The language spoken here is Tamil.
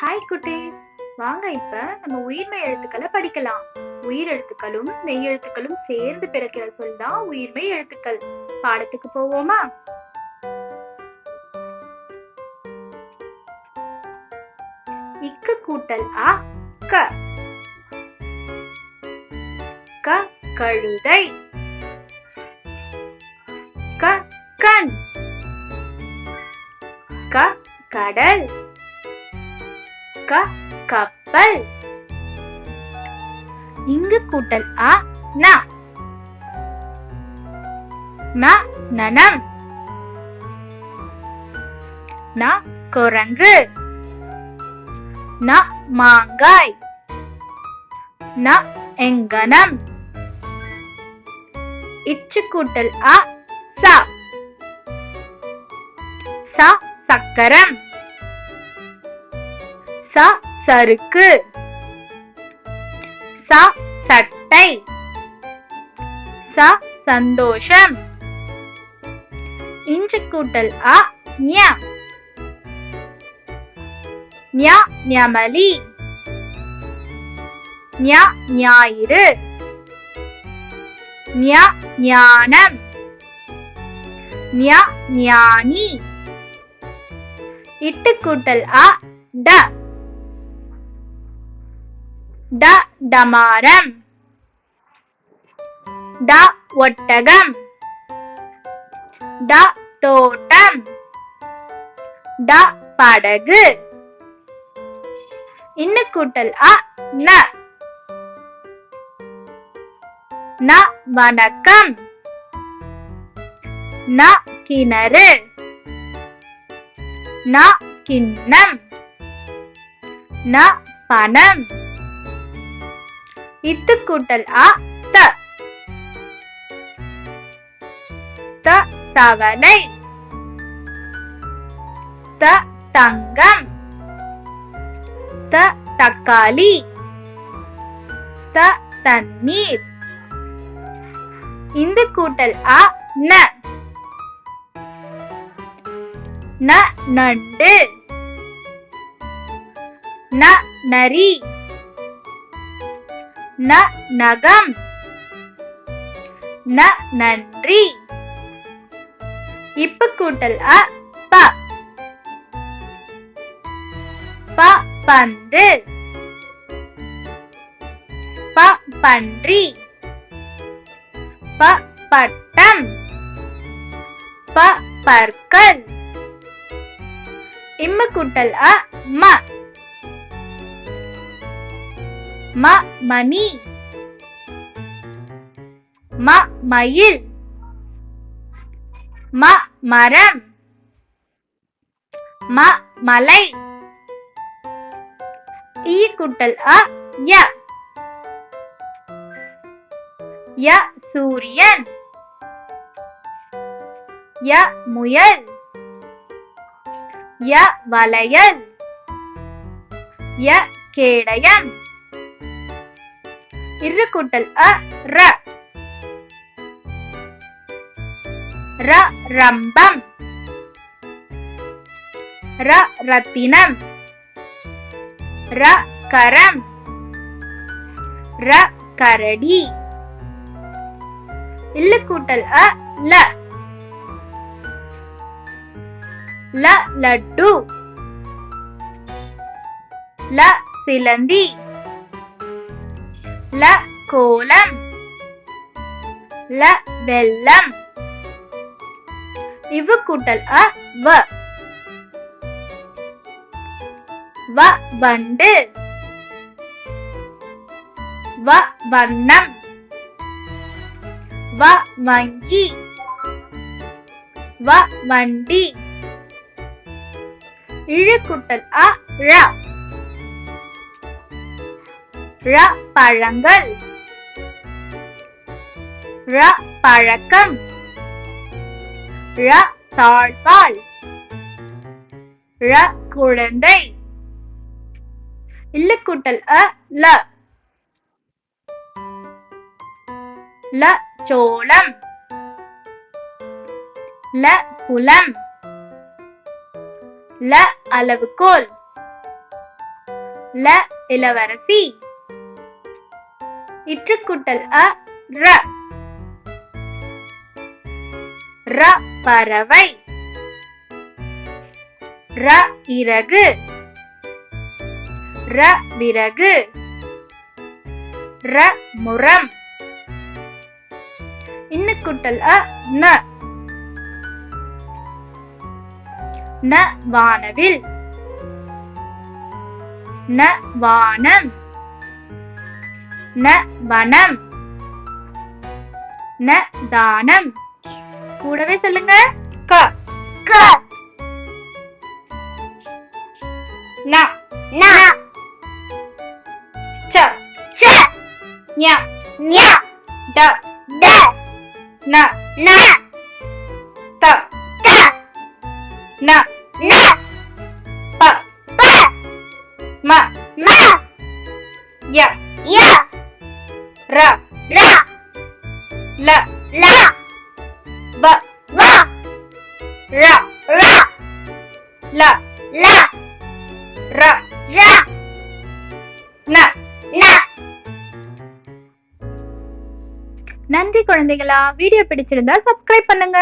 ஹாய் குட்டீஸ் வாங்க இப்ப நம்ம உயிர்மெய் எழுத்துக்களை படிக்கலாம். உயிர் எழுத்துக்களும் மெய் எழுத்துக்களும் சேர்ந்து பிறக்கிற சொல் தான் உயிர்மெய் எழுத்துக்கள். பாடத்துக்கு போவோமா? இக்கு கூட்டல் அ க. க கழுதை. க கண். க கடல். க கப்பல். இங்கு கூட்டல் அ ந. ந நனம். ந குரங்கு. ந மாங்காய். ந எங்கனம். இச்சு கூட்டல் அ ச. ச சக்கரம். ச சறுக்கு ச சட்டை. ச சந்தோஷம். இன்று கூட்டல் அ ஞ. ஞ ஞமலி. ஞ ஞாயிறு. ஞ ஞானம். ஞ ஞானி. இட்டு கூட்டல் அ ட. ட டமாரம். ட ஒட்டகம். ட தோட்டம். ட படகு. இன்னு கூட்டல் அ ந. ந வணக்கம். ந கிணறு. ந கிண்ணம். ந பணம். இத்து கூட்டல் அ த. த தவளை த தங்கம். த தக்காளி. த தண்ணீர். இந்த கூட்டல் அ ந. ந நண்டு. ந நரி. ந நகம். ந நன்றி. இப்ப கூட்டல் அ ப. ப பந்து. ப பன்றி. ப பட்டம். ப பற்கள். இம்ம கூட்டல் அ ம. ம மணி. ம மயில். ம மரம். ம மலை. ஈ குட்டல் அ ய. ய சூரியன். ய முயல். ய வளையல். ய கேடயன். இரு கூட்டல் அ ர. ர ரம்பம். ர ரத்தினம். ர கரம். ர கரடி. இல்லு கூட்டல் அ ல. ல லட்டு. ல சிலந்தி. ல கோலம். ல வெள்ளம் இவ்வு கூட்டல் அ வ. வ வண்டு. வ வண்ணம். வ வங்கி. வ வண்டி. இழுக்குட்டல் அ ழ. ர பழங்கள் ர பழக்கம் ர தாழ்பால் ர குழந்தை இல்லு கூட்டல் அ ல. ல சோளம். ல குலம் ல அளவுகோல். ல இளவரசி. இற்றுக்குட்டல் அ ர. ர பறவை. ர இறகு. ர விறகு. ர முரம். இன்னுக்குட்டல் அ ந. ந வானவில். ந வானம். ந வனம். ந தானம். கூடவே சொல்லுங்க. க. க. ந ந ச. ச. ஞ. ஞ. ட. ட. ந. ந. த. த. ந. ந. ப. ப. ம. ம. ய. ய. ர ர ல ல ப வ ர ர ல ல ர ர ந ந. நன்றி குழந்தைகளா. வீடியோ பிடிச்சிருந்தா சப்ஸ்கிரைப் பண்ணுங்க.